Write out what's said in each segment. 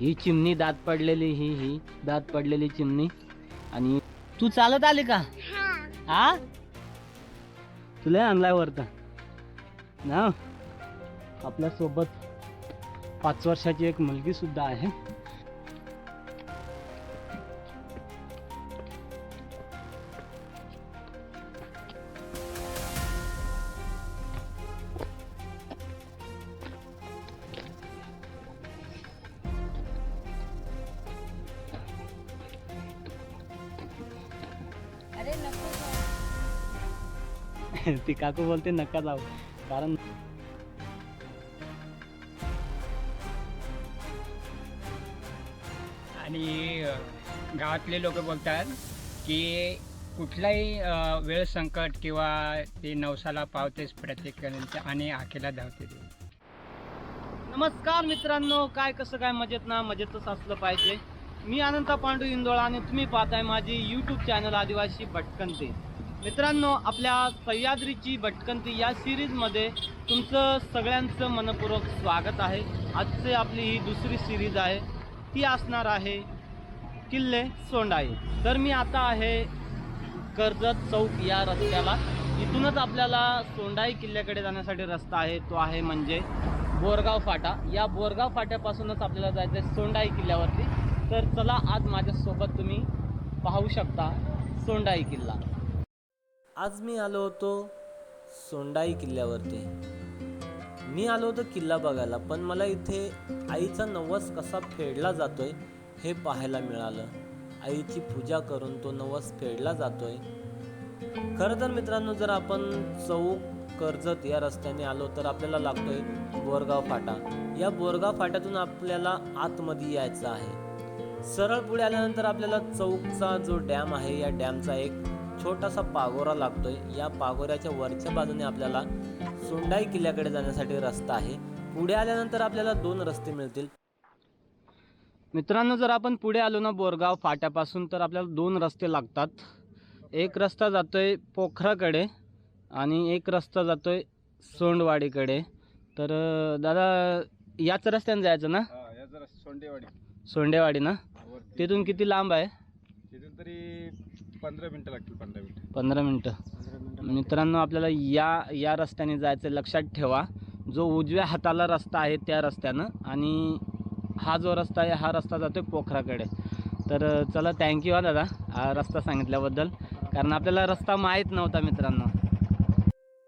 ही चिमणी दात पडलेली ही ही दात पडलेली चिमणी. आणि तू चालत आली का? हा. तुला आणलाय वरत. ना? आपल्यासोबत पाच वर्षाची एक मुलगी सुद्धा आहे. ती काकू बोलते नका जाऊ. कारण आणि गावातले लोक बोलतात की कुठलाही वेळ संकट किंवा ते नवसाला पावतेच प्रत्येक आणि आखेला धावते ते. नमस्कार मित्रांनो काय कसं काय मजेत ना? मजेतच असलं पाहिजे. मी अनंता पांडू इंदोळा आणि तुम्ही पाहताय माझी यूट्यूब चॅनल आदिवासी भटकंती. मित्रांनो आपल्या सह्याद्रीची भटकंती या सिरीजमध्ये तुमचं सगळ्यांचं मनपूर्वक स्वागत आहे. आजची आपली ही दुसरी सिरीज आहे. ती असणार आहे किल्ले सोंडाई. तर मी आता आहे कर्जत चौक या रस्त्याला. इथूनच आपल्याला सोंडाई किल्ल्याकडे जाण्यासाठी रस्ता आहे. तो आहे म्हणजे बोरगाव फाटा. या बोरगाव फाट्यापासूनच आपल्याला जायचं आहे सोंडाई किल्ल्यावरती. तर चला आज माझ्यासोबत तुम्ही पाहू शकता सोंडाई किल्ला. आज मी आलो होतो सोंडाई किल्ल्यावरती. मी आलो होतो किल्ला बघायला पण मला इथे आईचा नवस कसा फेडला जातोय हे पाहायला मिळालं. आईची पूजा करून तो नवस फेडला जातोय. खरं तर मित्रांनो जर आपण चौक कर्जत या रस्त्याने आलो तर आपल्याला लागतोय बोरगाव फाटा. या बोरगाव फाट्यातून आपल्याला आतमध्ये यायचं आहे. सरळ पुढे आल्यानंतर आपल्याला चौकचा जो डॅम आहे या डॅमचा एक छोटासा पागोरा लागतोय. या पागोऱ्याच्या वरच्या बाजूने आपल्याला सोंडाई किल्ल्याकडे जाण्यासाठी रस्ता आहे. पुढे आल्यानंतर आपल्याला दोन रस्ते मिळतील. मित्रांनो जर आपण पुढे आलो ना बोरगाव फाट्यापासून तर आपल्याला दोन रस्ते लागतात. एक रस्ता जातोय पोखराकडे आणि एक रस्ता जातोय सोंडवाडीकडे. तर दादा याच रस्त्याने जायचं ना? हा सोंडेवाडी. सोंडेवाडी ना? तिथून किती लांब आहे? तिथून तरी पंधरा मिनिटं लागतील पंधरा मिनिटं. पंधरा मिनटं. मित्रांनो आपल्याला या या रस्त्याने जायचं लक्षात ठेवा. जो उजव्या हाताला रस्ता आहे त्या रस्त्यानं. आणि हा जो रस्ता आहे हा रस्ता जातोय पोखराकडे. तर चला थँक्यू हा दादा हा रस्ता सांगितल्याबद्दल. कारण आपल्याला रस्ता माहीत नव्हता मित्रांनो.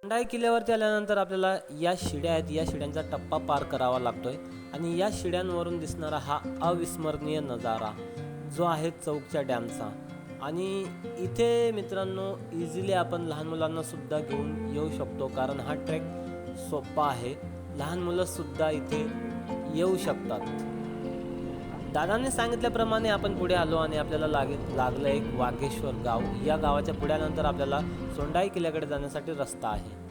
मंडाई किल्ल्यावरती आल्यानंतर आपल्याला या शिड्या आहेत. या शिड्यांचा टप्पा पार करावा लागतोय. आणि या शिड्यांवरून दिसणारा हा अविस्मरणीय नजारा जो आहे चौकच्या डॅमचा. आणि इथे मित्रांनो इझिली आपण लहान मुलांना सुद्धा घेऊन येऊ शकतो कारण हा ट्रेक सोपा आहे. लहान मुलं सुद्धा इथे येऊ शकतात. दादाने सांगितल्याप्रमाणे आपण पुढे आलो आणि आपल्याला लागे लागलं एक वाघेश्वर गाव. या गावाच्या पुढे आल्यानंतर आपल्याला सोंडाई किल्ल्याकडे जाण्यासाठी रस्ता आहे.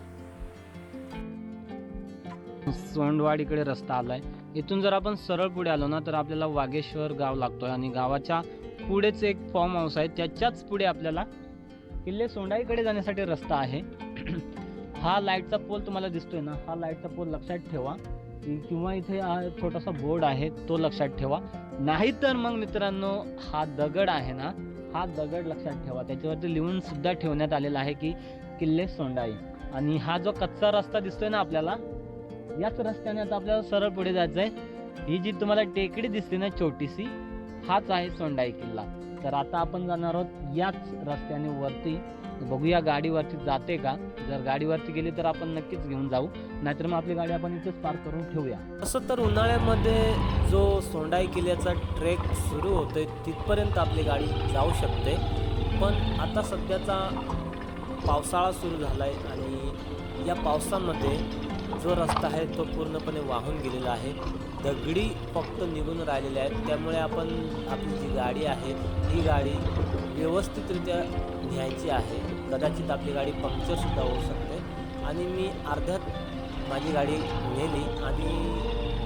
सोंडवाडीकडे रस्ता आलाय. इथून जर आपण सरळ पुढे आलो ना तर आपल्याला वाघेश्वर गाव लागतोय आणि गावाच्या पुढेच एक फॉर्म हाऊस आहे. त्याच्याच पुढे आपल्याला किल्ले सोंडाईकडे जाण्यासाठी रस्ता आहे. हा लाईटचा पोल तुम्हाला दिसतोय ना? हा लाईटचा पोल लक्षात ठेवा. किंवा इथे हा छोटासा बोर्ड आहे तो लक्षात ठेवा. नाहीतर मग मित्रांनो हा दगड आहे ना? हा दगड लक्षात ठेवा. त्याच्यावरती लिहून सुद्धा ठेवण्यात आलेला आहे की किल्ले सोंडाई. आणि हा जो कच्चा रस्ता दिसतोय ना आपल्याला याच रस्त्याने आता आपल्याला सरळ पुढे जायचं आहे ही जी तुम्हाला टेकडी दिसते ना छोटीशी हाच आहे सोंडाई किल्ला. तर आता आपण जाणार आहोत याच रस्त्याने वरती. बघूया गाडीवरती जाते का? जर गाडीवरती गेली तर आपण नक्कीच घेऊन जाऊ. नाहीतर मग आपली गाडी आपण इथेच पार्क करून ठेवूया. तसं तर उन्हाळ्यामध्ये जो सोंडाई किल्ल्याचा ट्रेक सुरू होतोय तिथपर्यंत आपली गाडी जाऊ शकते. पण आता सध्याचा पावसाळा सुरू झाला आहे आणि या पावसामध्ये जो रस्ता आहे तो पूर्णपणे वाहून गेलेला आहे. दगडी फक्त निघून राहिलेल्या आहेत. त्यामुळे आपण आपली जी गाडी आहे ही गाडी व्यवस्थितरित्या न्यायची आहे. कदाचित आपली गाडी पंक्चरसुद्धा होऊ शकते. आणि मी अर्ध्यात माझी गाडी नेली आणि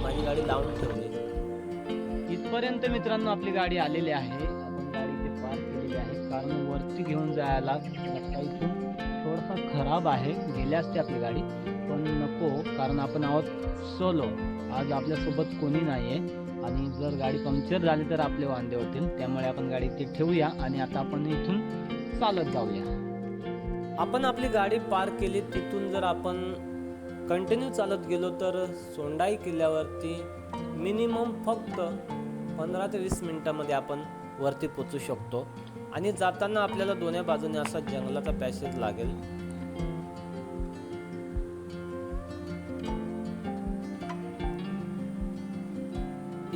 माझी गाडी लावून ठेवली. इथपर्यंत मित्रांनो आपली गाडी आलेली आहे. आपण गाडी इथे केलेली आहे. कारण वरती घेऊन जायला इथून थोडासा खराब आहे. गेल्यास असते आपली गाडी. पण नको कारण आपण आहोत सोलो आज आपल्यासोबत कोणी नाही आहे आणि जर गाडी पंक्चर झाली तर आपले वांदे होतील. त्यामुळे आपण गाडी इथे ठेवूया आणि आता आपण इथून चालत जाऊया. आपण आपली गाडी पार्क केली. तिथून जर आपण कंटिन्यू चालत गेलो तर सोंडाई किल्ल्यावरती मिनिमम फक्त पंधरा ते वीस मिनिटामध्ये आपण वरती पोचू शकतो. आणि जाताना आपल्याला दोन्ही बाजूने असा जंगलाचा पॅसेज लागेल.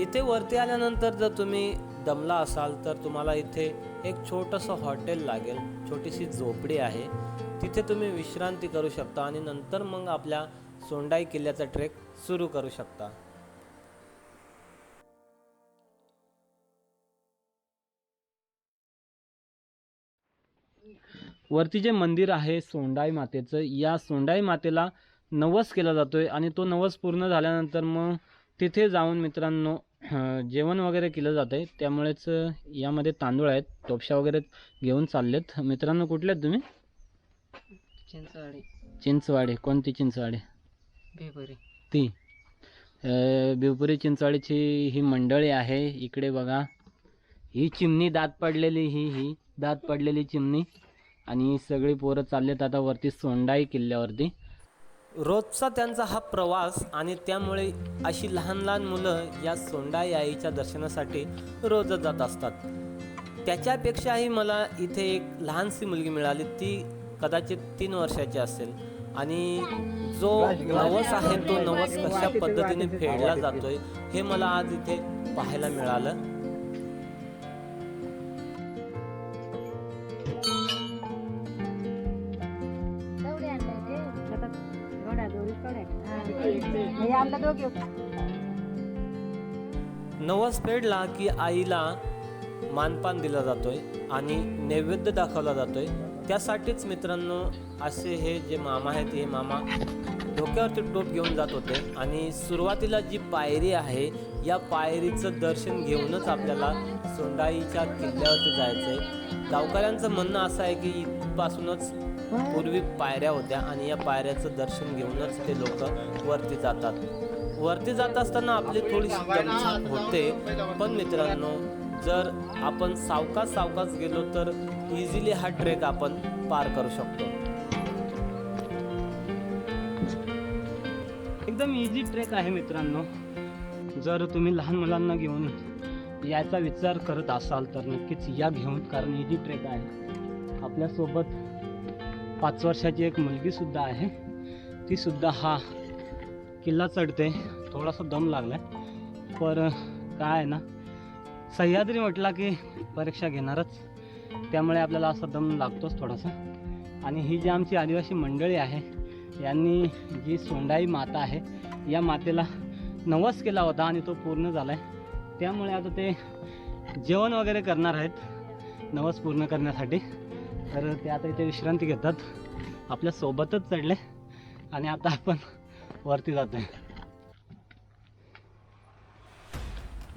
इथे वरती आल्यानंतर जर तुम्ही दमला असाल तर तुम्हाला इथे एक छोटंसं हॉटेल लागेल छोटीशी झोपडी आहे. तिथे तुम्ही विश्रांती करू शकता आणि नंतर मग आपल्या सोंडाई किल्ल्याचा ट्रेक सुरू करू शकता. वरती जे मंदिर आहे सोंडाई मातेचं या सोंडाई मातेला नवस केला जातोय आणि तो नवस पूर्ण झाल्यानंतर मग तिथे जाऊन मित्रांनो जेवण वगैरे केलं जातं आहे त्यामुळेच यामध्ये तांदूळ आहेत. टोपशा वगैरे घेऊन चाललेत. मित्रांनो कुठले आहेत तुम्ही? चिंचवाडी. चिंचवाडे. कोणती चिंचवाडे? बेबरी ती. अं, बिवपुरी चिंचवाडीची ही मंडळी आहे. इकडे बघा. ही चिमणी दात पडलेली ही ही दात पडलेली चिमणी. आणि सगळी पोरं चाललेत. आता वरती सोंडाई किल्ल्यावरती. रोजचा त्यांचा हा प्रवास आणि त्यामुळे अशी लहान लहान मुलं या सोंडाई आईच्या दर्शनासाठी रोजच जात असतात. त्याच्यापेक्षाही मला इथे एक लहानशी मुलगी मिळाली ती कदाचित तीन वर्षाची असेल. आणि जो नवस आहे तो नवस कशा पद्धतीने फेडला जातोय हे मला आज इथे पाहायला मिळालं. नवस फेडला की आईला मानपान दिला जातोय आणि नैवेद्य दाखवला जातोय. त्यासाठीच मित्रांनो असे हे जे मामा आहेत हे मामा डोक्यावरती टोप घेऊन जात होते. आणि सुरुवातीला जी पायरी आहे या पायरीचं दर्शन घेऊनच आपल्याला सोंडाईच्या किल्ल्यावरती जायचं आहे गावकऱ्यांचं म्हणणं असं आहे की इथपासूनच पूर्वी पायऱ्या होत्या आणि या पायऱ्याचं दर्शन घेऊनच ते लोक वरती जातात. वरती जात असताना आपली थोडीशी दमछाक होते. पण मित्रांनो जर आपण सावकास सावकास गेलो तर इझिली हा ट्रेक आपण पार करू शकतो. एकदम इझी ट्रेक आहे मित्रांनो. जर तुम्ही लहान मुलांना घेऊन याचा विचार करत असाल तर नक्कीच या घेऊन कारण इझी ट्रेक आहे. आपल्यासोबत पाच वर्षाची एक मुलगीसुद्धा आहे. तीसुद्धा हा किल्ला चढते थोडासा दम लागला आहे पर काय आहे ना सह्याद्री म्हटला की परीक्षा घेणारच. त्यामुळे आपल्याला असा दम लागतोच थोडासा. आणि ही जी आमची आदिवासी मंडळी आहे यांनी जी सोंडाई माता आहे या मातेला नवस केला होता आणि तो पूर्ण झाला आहे त्यामुळे आता ते जेवण वगैरे करणार आहेत नवस पूर्ण करण्यासाठी. तर ते आता इथे विश्रांती घेतात. आपल्या सोबतच चढले. आणि आता आपण वरती जातो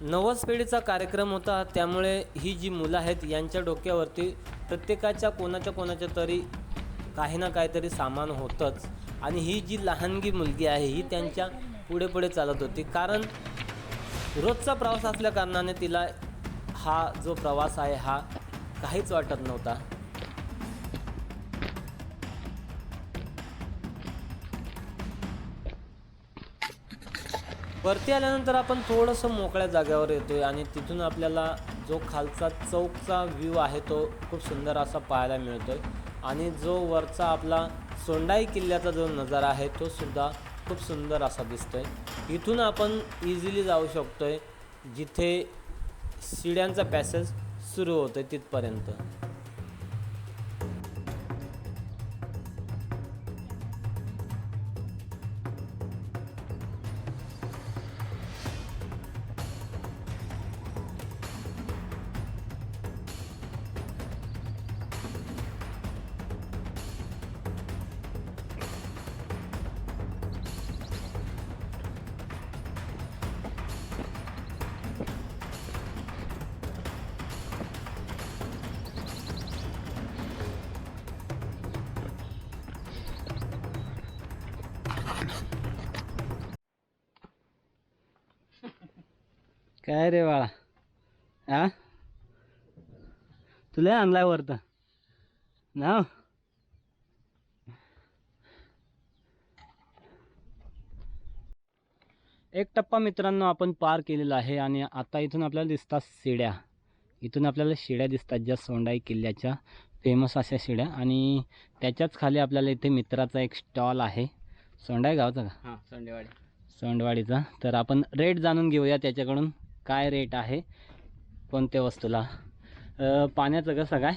नवस पेढीचा कार्यक्रम होता त्यामुळे ही जी मुलं आहेत यांच्या डोक्यावरती प्रत्येकाच्या कोणाच्या कोणाच्या तरी काही ना काहीतरी सामान होतंच. आणि ही जी लहानगी मुलगी आहे ही त्यांच्या पुढे पुढे चालत होती. कारण रोजचा प्रवास असल्या कारणाने तिला हा जो प्रवास आहे हा काहीच वाटत नव्हता. वरती आल्यानंतर आपण थोडंसं मोकळ्या जागेवर येतोय आणि तिथून आपल्याला जो खालचा चौकचा व्ह्यू आहे तो खूप सुंदर असा पाहायला मिळतोय. आणि जो वरचा आपला सोंडाई किल्ल्याचा जो नजारा आहे तो सुद्धा खूप सुंदर असा दिसतोय. इथून आपण इझिली जाऊ शकतोय जिथे शिड्यांचा पॅसेज सुरू होतोय तिथपर्यंत. काय रे बाळा. आ? तुला आणलाय वरतं. ना एक टप्पा मित्रांनो आपण पार केलेला आहे आणि आता इथून आपल्याला दिसतात शिड्या. इथून आपल्याला शिड्या दिसतात ज्या सोंडाई किल्ल्याच्या फेमस अशा शिड्या. आणि त्याच्याच खाली आपल्याला इथे मित्राचा एक स्टॉल आहे. सोंडाई गावचा का? हां संडेवाडी. सोंडवाडीचा. तर आपण रेट जाणून घेऊया त्याच्याकडून. काय रेट आहे कोणत्या वस्तूला? पाण्याचं कसं काय?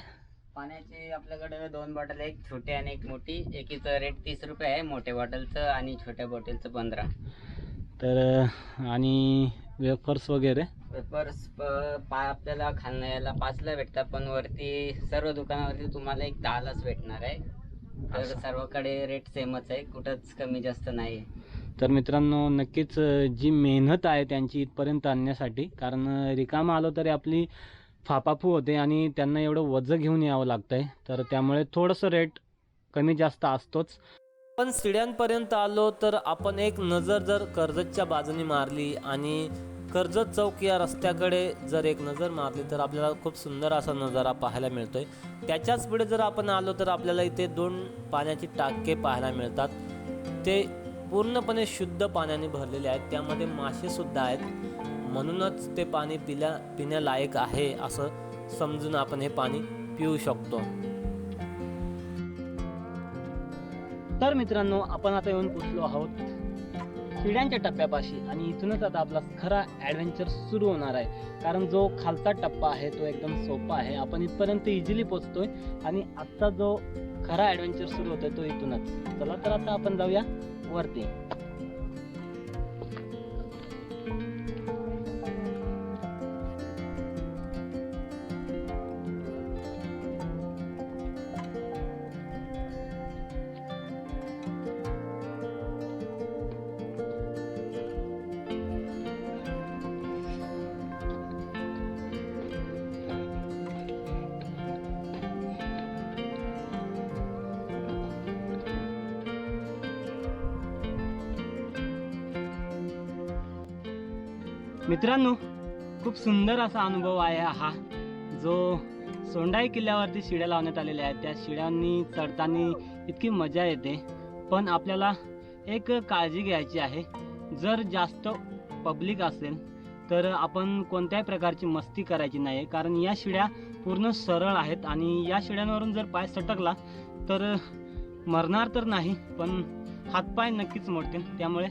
पाण्याची आपल्याकडे दोन बॉटल एक छोटी आणि एक मोठी. एकीचं रेट तीस रुपये आहे मोठ्या बॉटलचं आणि छोट्या बॉटलचं पंधरा. तर आणि वेफर्स वगैरे? पेपर्स पा आपल्याला खाण्याला पाचला भेटतात पण वरती सर्व दुकानावरती तुम्हाला एक दहालाच भेटणार आहे. तर. सर्वकडे रेट सेमच आहे कुठंच कमी जास्त नाही आहे तर मित्रांनो नक्कीच जी मेहनत आहे त्यांची इथपर्यंत आणण्यासाठी कारण रिकामा रिकामं आलो तरी आपली फापाफू होते आणि त्यांना एवढं वजं घेऊन यावं लागतं आहे तर त्यामुळे थोडंसं रेट कमी जास्त असतोच. पण सिड्यांपर्यंत आलो तर आपण एक नजर जर कर्जतच्या बाजूने मारली आणि कर्जत चौक या रस्त्याकडे जर एक नजर मारली तर आपल्याला खूप सुंदर असा नजारा पाहायला मिळतोय. त्याच्याच पुढे जर आपण आलो तर आपल्याला इथे दोन पाण्याची टाके पाहायला मिळतात. ते पूर्णपणे शुद्ध पाण्याने भरलेले आहेत. त्यामध्ये मासेसुद्धा आहेत. म्हणूनच ते पाणी पिल्या पिण्यालायक आहे असं समजून आपण हे पाणी पिऊ शकतो. तर मित्रांनो आपण आता येऊन पोचलो आहोत शिड्यांच्या टप्प्यापाशी आणि इथूनच आता आपला खरा ॲडव्हेंचर सुरू होणार आहे. कारण जो खालचा टप्पा आहे तो एकदम सोपा आहे. आपण इथपर्यंत इझिली पोचतोय आणि आत्ता जो खरा ॲडव्हेंचर सुरू होतोय तो इथूनच. चला तर आता आपण जाऊया वरती. मित्रांनो खूप सुंदर असा अनुभव आहे हा. जो सोंडाई किल्ल्यावरती शिड्या लावण्यात आलेल्या आहेत. त्या शिड्यांनी चढताना इतकी मजा येते. पण आपल्याला एक काळजी घ्यायची आहे. जर जास्त पब्लिक असेल तर आपण कोणत्याही प्रकारची मस्ती करायची नाही कारण या शिड्या पूर्ण सरळ आहेत आणि या शिड्यांवरून जर पाय सटकला तर मरणार तर नाही पण हातपाय नक्कीच मोडतील. त्यामुळे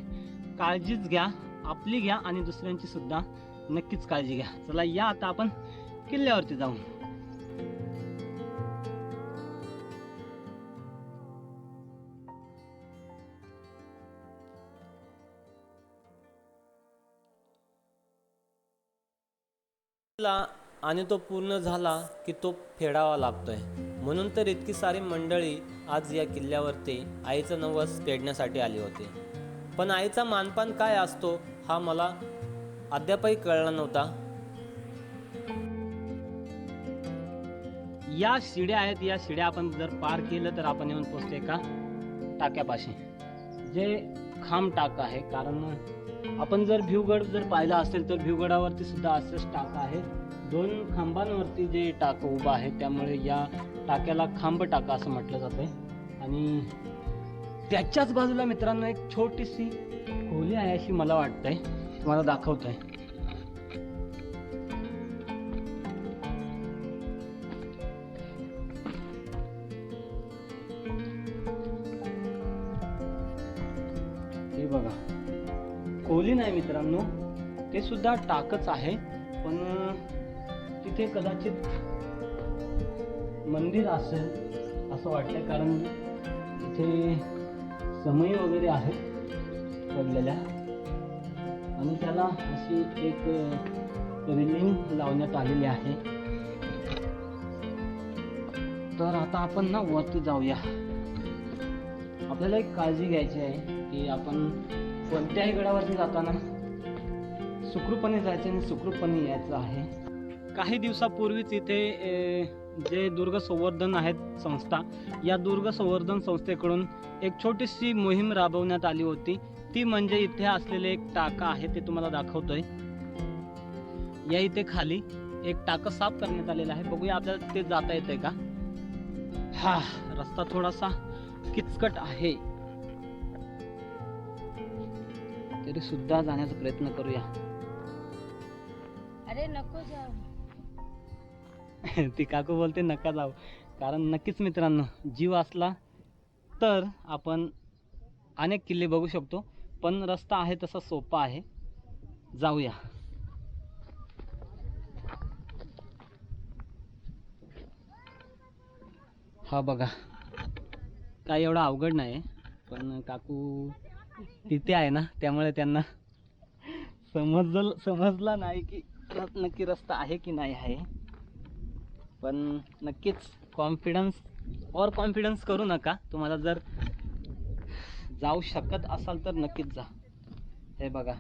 काळजीच घ्या. आपली घ्या आणि दुसऱ्यांची सुद्धा नक्कीच काळजी घ्या. चला या आता आपण किल्ल्यावरती जाऊ. आणि तो पूर्ण झाला की तो फेडावा लागतोय. म्हणून तर इतकी सारी मंडळी आज या किल्ल्यावरती आईचं नवस फेडण्यासाठी आली होती. पण आईचा मानपान काय असतो? हा मला अद्यापही कळला नव्हता. या शिड्या आहेत या शिड्या आपण जर पार केलं तर आपण येऊन पोचतो एका टाक्यापाशी. जे खांब टाक आहे कारण आपण जर भिवगड जर पाहिला असेल तर भिवगडावरती सुद्धा असंच टाका आहे. दोन खांबांवरती जे टाक उभं आहे त्यामुळे या टाक्याला खांब टाका असं म्हटलं जातंय. आणि त्याच्याच बाजूला मित्रांनो एक छोटीशी खोली आहे अशी मला वाटतंय. तुम्हाला दाखवतोय. हे बघा. खोली नाही मित्रांनो. ते सुद्धा टाकच आहे. पण तिथे कदाचित मंदिर असेल असं वाटतंय. कारण इथे समय वगैरे आहेत पडलेल्या आणि त्याला अशी एक रिलिंग लावण्यात आलेली आहे. तर आता आपण ना वरती जाऊया. आपल्याला एक काळजी घ्यायची आहे की आपण कोणत्याही गडावरती जाताना सुखरूपणे जायचं आणि सुखरूपणे यायचं आहे. काही दिवसापूर्वीच इथे जे दुर्ग संवर्धन आहेत संस्था या दुर्ग संवर्धन संस्थेकडून एक छोटीशी मोहीम राबवण्यात आली होती. ती म्हणजे इथे असलेले एक टाका आहे ते तुम्हाला दाखवतोय. या इथे खाली एक टाकं साफ करण्यात आलेलं आहे. बघूया आपल्याला ते जाता येतंय का? हा रस्ता थोडासा किचकट आहे. तरी सुद्धा जाण्याचा प्रयत्न करूया. अरे नको जाऊ. ती काकू बोलते नका जाऊ. कारण नक्कीच मित्रांनो जीव असला तर आपण अनेक किल्ले बघू शकतो. पण रस्ता आहे तसा सोपा आहे. जाऊया. हा बघा. काय एवढं अवघड नाही पण काकू तिथे आहे ना त्यामुळे त्यांना समजल समजला नाही की नक्की रस्ता आहे की नाही आहे. पण नक्कीच कॉन्फिडन्स और कॉन्फिडन्स करू नका. तुम्हाला जर जाऊ शकत असाल तर नक्कीच जा. हे बघा.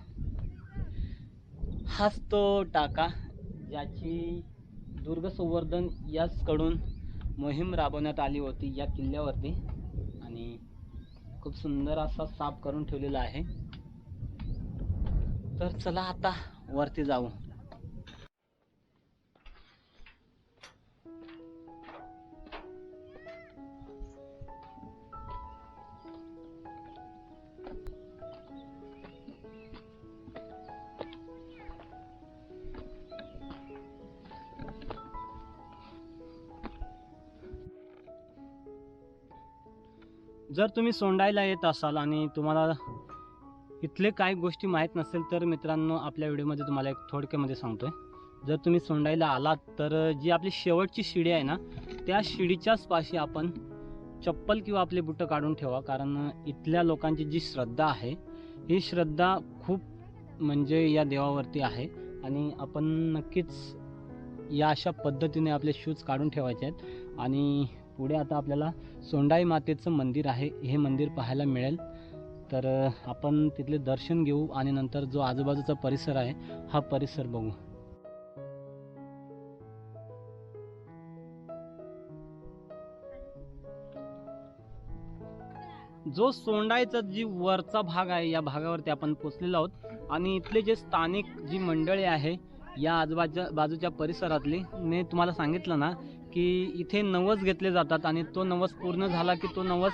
हाच तो टाका ज्याची दुर्ग संवर्धन याचकडून मोहीम राबवण्यात आली होती या किल्ल्यावरती आणि खूप सुंदर असा साफ करून ठेवलेला आहे. तर चला आता वरती जाऊ. जर तुम्ही सोंडायला येत असाल आणि तुम्हाला इथले काही गोष्टी माहीत नसेल तर मित्रांनो आपल्या व्हिडिओमध्ये तुम्हाला एक थोडक्यामध्ये सांगतो आहे जर तुम्ही सोंडायला आलात तर जी आपली शेवटची शिडी आहे ना त्या शिडीच्याच पाशी आपण चप्पल किंवा आपले बुटं काढून ठेवा. कारण इथल्या लोकांची जी श्रद्धा आहे ही श्रद्धा खूप म्हणजे या देवावरती आहे. आणि आपण नक्कीच या अशा पद्धतीने आपले शूज काढून ठेवायचे आहेत. आणि पुढे आता आपल्याला सोंडाई मातेचं मंदिर आहे. हे मंदिर पाहायला मिळेल. तर आपण तिथले दर्शन घेऊ आणि नंतर जो आजूबाजूचा परिसर आहे हा परिसर बघू. जो सोंडायचा जी वरचा भाग आहे या भागावरती आपण पोचलेलो आहोत. आणि इथले जे स्थानिक जी मंडळी आहे या आजूबाजू बाजूच्या परिसरातली मी तुम्हाला सांगितलं ना की इथे नवस घेतले जातात आणि तो नवस पूर्ण झाला की तो नवस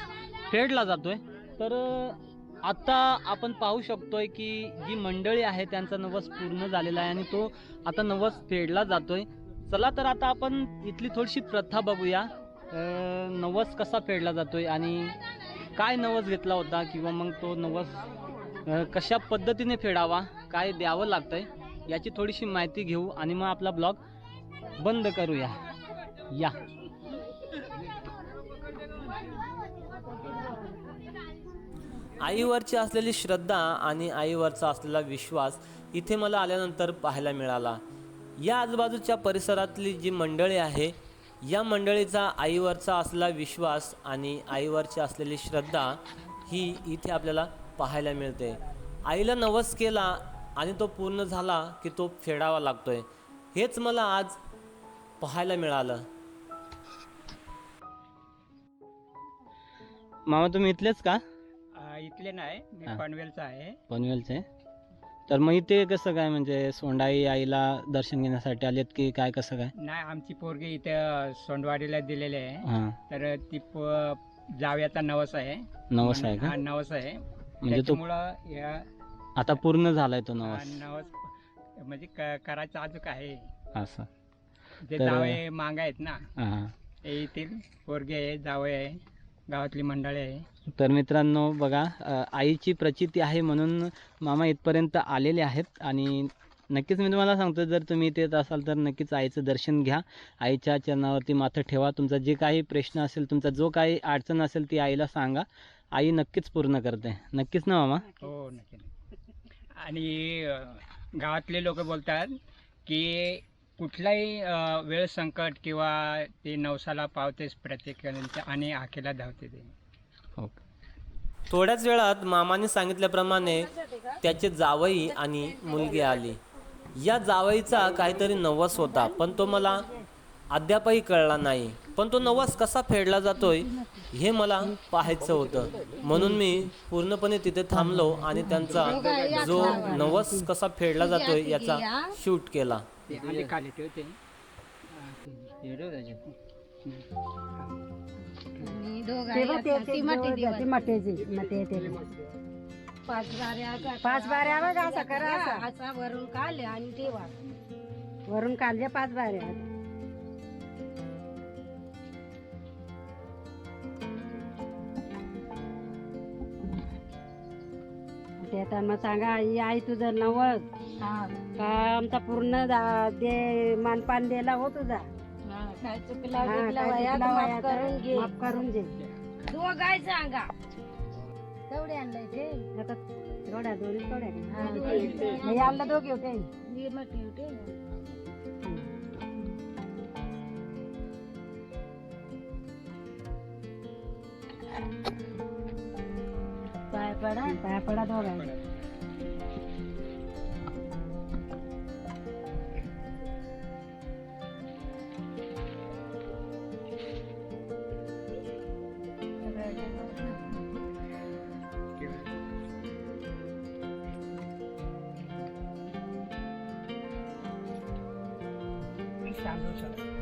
फेडला जातोय. तर आत्ता आपण पाहू शकतोय की जी मंडळी आहे त्यांचा नवस पूर्ण झालेला आहे आणि तो आता नवस फेडला जातोय. चला तर आता आपण इथली थोडीशी प्रथा बघूया. नवस कसा फेडला जातोय आणि काय नवस घेतला होता किंवा मग तो नवस कशा पद्धतीने फेडावा काय द्यावं लागतंय याची थोडीशी माहिती घेऊ आणि मग आपला ब्लॉग बंद करूया. या. आईवरची असलेली श्रद्धा आणि आईवरचा असलेला विश्वास इथे मला आल्यानंतर पाहायला मिळाला. या आजूबाजूच्या परिसरातली जी मंडळी आहे या मंडळीचा आईवरचा असलेला विश्वास आणि आईवरची असलेली श्रद्धा ही इथे आपल्याला पाहायला मिळते. आईला नवस केला आणि तो पूर्ण झाला की तो फेडावा लागतोय. हेच मला आज पाहायला मिळालं. मामा तुम्ही इथलेच का? इथले नाही मी हा. पनवेलचा आहे. पनवेलचे? तर मग इथे कसं काय म्हणजे सोंडाई आईला दर्शन घेण्यासाठी आलेत की काय कसं काय? नाही आमची पोरगी इथे सोंडवाडीला दिलेली आहे. हां. तर ती प- जावयाचा नवस आहे. नवस आहे का? हा नवस आहे. म्हणजे तो त्याच्यामुळं या आता पूर्ण झालाय तो हा, नवस. नवस म्हणजे क- करायचं अजून आहे. असं. जे तर- जावय मांग आहेत ना हां. ते येथील पोरगे आहे जावय आहे. गावातली मंडळी आहे. तर मित्रांनो बघा आईची प्रचिती आहे म्हणून मामा इथपर्यंत आलेले आहेत आणि नक्कीच मी तुम्हाला सांगतो जर तुम्ही इथे येत असाल तर नक्कीच आईचं दर्शन घ्या. आईच्या चरणावरती माथं ठेवा. तुमचा जे काही प्रश्न असेल तुमचा जो काही अडचण असेल ती आईला सांगा. आई नक्कीच पूर्ण करते. नक्कीच ना मामा? हो नक्की. आणि गावातले लोक बोलतात की कुठलाही वेळ संकट किंवा ते नवसाला पावतेच प्रत्येक आणि आखेला धावते ते. ओके थोड्याच वेळात मामाने सांगितल्याप्रमाणे त्याचे जावई आणि मुलगी आली. या जावईचा काहीतरी नवस होता पण तो मला अद्यापही कळला नाही. पण तो नवस कसा फेडला जातोय हे मला पाहायचं होतं. म्हणून मी पूर्णपणे तिथे थांबलो आणि त्यांचा जो नवस कसा फेडला जातोय याचा शूट केला. ते आले खाली ठेवते. हा, ते. व्हिडिओ त्याच्यात ते बघ ते- ते जोड- ते मटेचे मटे ते. पाच बाऱ्या पाच बाऱ्या बघ असं करा असं. असा वरून काढले आणि ठेवा. वरून काढले पाच बाऱ्या ते आता मग सांगा आई आई तुझं नवस. का आमचा पूर्ण दा- दे मानपान दिला हो तुझा. काय चुकला हा, बिकला काय वयात चुकला माफ वयात करून घे. माफ करून दे दोघाय सांगा. तेवढे आणलंय ते? आता थोड्या थोड्या. हा, दोन्ही. आणलं दोघे होते. ठेवते. पाय पडा. पाय पडा दोघा तांदूळ सगळं.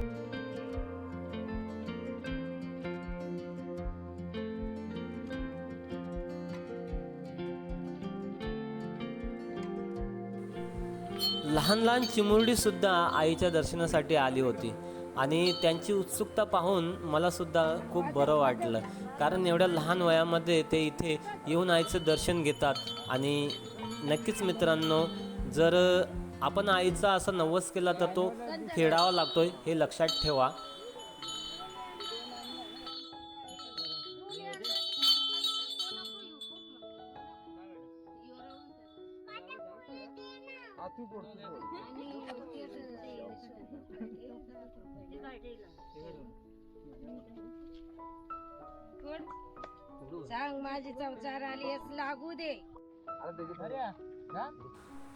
लहान लहान चिमुरडीसुद्धा आईच्या दर्शनासाठी आली होती आणि त्यांची उत्सुकता पाहून मलासुद्धा खूप बरं वाटलं कारण एवढ्या लहान वयामध्ये ते इथे येऊन आईचं दर्शन घेतात आणि नक्कीच मित्रांनो जर आपण आईचा असा नवस केला तर तो फेडावा लागतोय हे लक्षात ठेवा सांग माझी चौचार आली लागू दे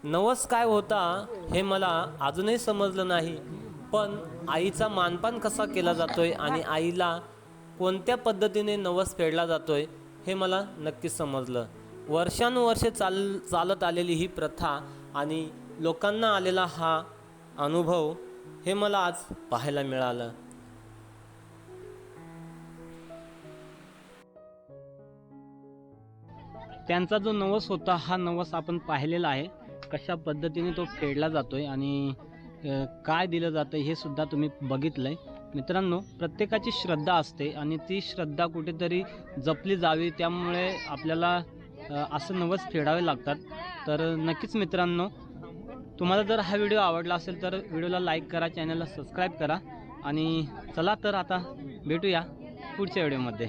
नवस काय होता हे मला अजूनही समजलं नाही. पण आईचा मानपान कसा केला जातोय आणि आईला कोणत्या पद्धतीने नवस फेडला जातोय हे मला नक्कीच समजलं. वर्षानुवर्षे चाल चालत आलेली ही प्रथा आणि लोकांना आलेला हा अनुभव हे मला आज पाहायला मिळालं. त्यांचा जो नवस होता हा नवस आपण पाहिलेला आहे. कशा पद्धतीने तो फेडला जातोय आणि काय दिलं जातं हे सुद्धा तुम्ही बघितलंय. मित्रांनो प्रत्येकाची श्रद्धा असते आणि ती श्रद्धा कुठेतरी जपली जावी त्यामुळे आपल्याला असं नवस फेडावे लागतात. तर नक्कीच मित्रांनो तुम्हाला जर हा व्हिडिओ आवडला असेल तर व्हिडिओला लाईक करा चॅनलला सबस्क्राईब करा आणि चला तर आता भेटूया पुढच्या व्हिडिओमध्ये.